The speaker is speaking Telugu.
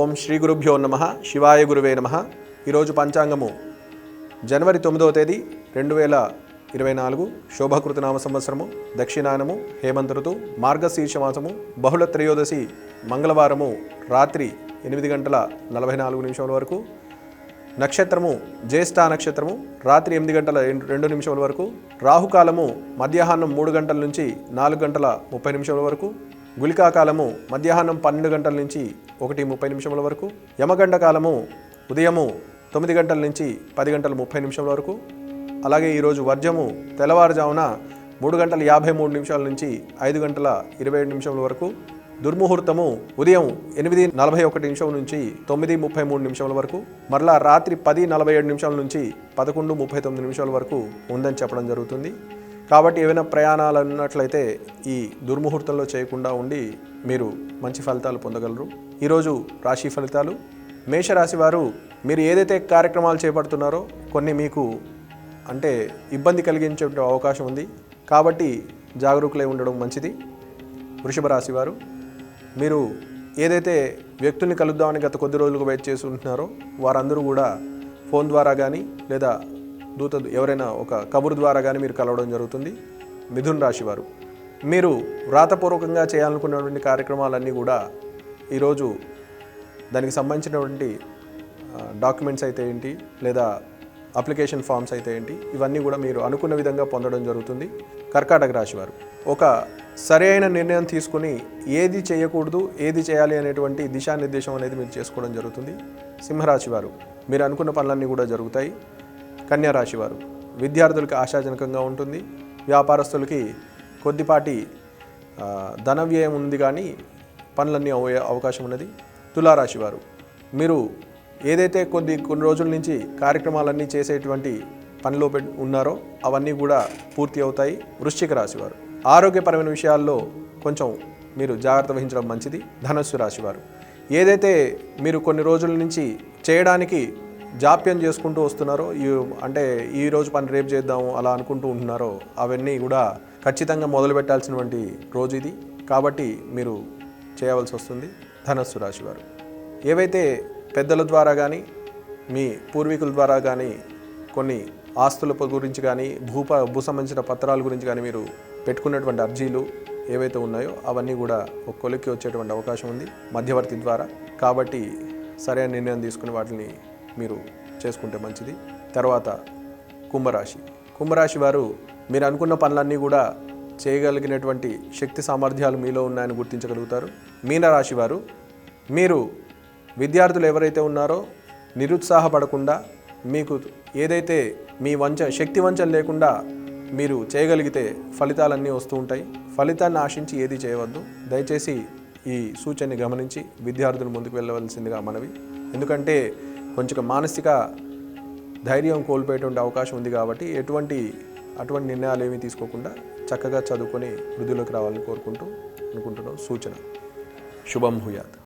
ఓం శ్రీ గురుభ్యో నమ శివాయ గురువే నమ. ఈరోజు పంచాంగము జనవరి తొమ్మిదవ తేదీ రెండు వేల ఇరవై నాలుగు శోభకృతనామ సంవత్సరము దక్షిణాయనము హేమంత ఋతు మార్గశీర్ష మాసము బహుళ త్రయోదశి మంగళవారము రాత్రి ఎనిమిది గంటల నలభై నాలుగు నిమిషముల వరకు నక్షత్రము జ్యేష్ఠ నక్షత్రము రాత్రి ఎనిమిది గంటల రెండు- నిమిషముల వరకు రాహుకాలము మధ్యాహ్నం మూడు గంటల నుంచి నాలుగు గంటల ముప్పై నిమిషముల వరకు గులికాకాలము మధ్యాహ్నం పన్నెండు గంటల నుంచి ఒకటి ముప్పై నిమిషముల వరకు. యమగండ కాలము ఉదయము తొమ్మిది గంటల నుంచి పది గంటల ముప్పై నిమిషముల వరకు. అలాగే ఈరోజు వర్జము తెల్లవారుజామున మూడు గంటల యాభై మూడు నిమిషాల నుంచి ఐదు గంటల ఇరవై ఏడు నిమిషముల వరకు. దుర్ముహూర్తము ఉదయం ఎనిమిది నలభై ఒకటి నిమిషం నుంచి తొమ్మిది ముప్పై మూడు నిమిషాల వరకు. మరలా రాత్రి పది నలభై ఏడు నిమిషాల నుంచి పదకొండు ముప్పై తొమ్మిది నిమిషాల వరకు ఉందని చెప్పడం జరుగుతుంది. కాబట్టి ఏవైనా ప్రయాణాలు అన్నట్లయితే ఈ దుర్ముహూర్తంలో చేయకుండా ఉండి మీరు మంచి ఫలితాలు పొందగలరు. ఈరోజు రాశి ఫలితాలు. మేషరాశి వారు మీరు ఏదైతే కార్యక్రమాలు చేపడుతున్నారో కొన్ని మీకు అంటే ఇబ్బంది కలిగించే అవకాశం ఉంది. కాబట్టి జాగరూకులై ఉండడం మంచిది. వృషభ రాశి వారు మీరు ఏదైతే వ్యక్తుల్ని కలుద్దామని గత కొద్ది రోజులుగా వెయిట్ చేసి ఉంటున్నారో వారందరూ కూడా ఫోన్ ద్వారా కానీ లేదా దూత ఎవరైనా ఒక కబురు ద్వారా కానీ మీరు కలవడం జరుగుతుంది. మిథున్ రాశి వారు మీరు వ్రాతపూర్వకంగా చేయాలనుకున్నటువంటి కార్యక్రమాలన్నీ కూడా ఈరోజు దానికి సంబంధించినటువంటి డాక్యుమెంట్స్ అయితే ఏంటి లేదా అప్లికేషన్ ఫామ్స్ అయితే ఏంటి ఇవన్నీ కూడా మీరు అనుకున్న విధంగా పొందడం జరుగుతుంది. కర్కాటక రాశి వారు ఒక సరైన నిర్ణయం తీసుకుని ఏది చేయకూడదు ఏది చేయాలి అనేటువంటి దిశానిర్దేశం అనేది మీరు చేసుకోవడం జరుగుతుంది. సింహరాశి వారు మీరు అనుకున్న పనులన్నీ కూడా జరుగుతాయి. కన్యారాశి వారు. విద్యార్థులకు ఆశాజనకంగా ఉంటుంది. వ్యాపారస్తులకి కొద్దిపాటి ధన వ్యయం ఉంది కానీ పనులన్నీ అయ్యే అవకాశం ఉన్నది. తులారాశి వారు మీరు ఏదైతే కొద్ది కొన్ని రోజుల నుంచి కార్యక్రమాలన్నీ చేసేటువంటి పనిలో ఉన్నారో అవన్నీ కూడా పూర్తి అవుతాయి. వృశ్చిక రాశి వారు ఆరోగ్యపరమైన విషయాల్లో కొంచెం మీరు జాగ్రత్త వహించడం మంచిది. ధనస్సు రాశివారు ఏదైతే మీరు కొన్ని రోజుల నుంచి చేయడానికి జాప్యం చేసుకుంటూ వస్తున్నారో ఈ అంటే ఈ రోజు పని రేపు చేద్దాము అలా అనుకుంటూ ఉంటున్నారో అవన్నీ కూడా ఖచ్చితంగా మొదలు పెట్టాల్సినటువంటి రోజు ఇది. కాబట్టి మీరు చేయవలసి వస్తుంది ధనస్సు రాశి వారు. ఏవైతే పెద్దల ద్వారా కానీ మీ పూర్వీకుల ద్వారా కానీ కొన్ని ఆస్తుల గురించి కానీ భూప భూ సంబంధించిన పత్రాల గురించి కానీ మీరు పెట్టుకున్నటువంటి అర్జీలు ఏవైతే ఉన్నాయో అవన్నీ కూడా ఒక కొలిక్కి వచ్చేటువంటి అవకాశం ఉంది మధ్యవర్తి ద్వారా. కాబట్టి సరైన నిర్ణయం తీసుకుని వాటిని మీరు చేసుకుంటే మంచిది. తర్వాత కుంభరాశి. కుంభరాశి వారు మీరు అనుకున్న పనులన్నీ కూడా చేయగలిగినటువంటి శక్తి సామర్థ్యాలు మీలో ఉన్నాయని గుర్తించగలుగుతారు. మీనరాశి వారు మీరు విద్యార్థులు ఎవరైతే ఉన్నారో నిరుత్సాహపడకుండా మీకు ఏదైతే మీ వంచ శక్తి వంచన లేకుండా మీరు చేయగలిగితే ఫలితాలన్నీ వస్తూ ఉంటాయి. ఫలితాన్ని ఆశించి ఏది చేయవద్దు. దయచేసి ఈ సూచనని గమనించి విద్యార్థులు ముందుకు వెళ్ళవలసిందిగా మనవి. ఎందుకంటే కొంచెం మానసిక ధైర్యం కోల్పోయేటువంటి అవకాశం ఉంది కాబట్టి ఎటువంటి అటువంటి నిర్ణయాలు ఏమీ తీసుకోకుండా చక్కగా చదువుకొని వృద్ధిలోకి రావాలని కోరుకుంటూ అనుకుంటున్నాం. సూచన. శుభం హుయాత్.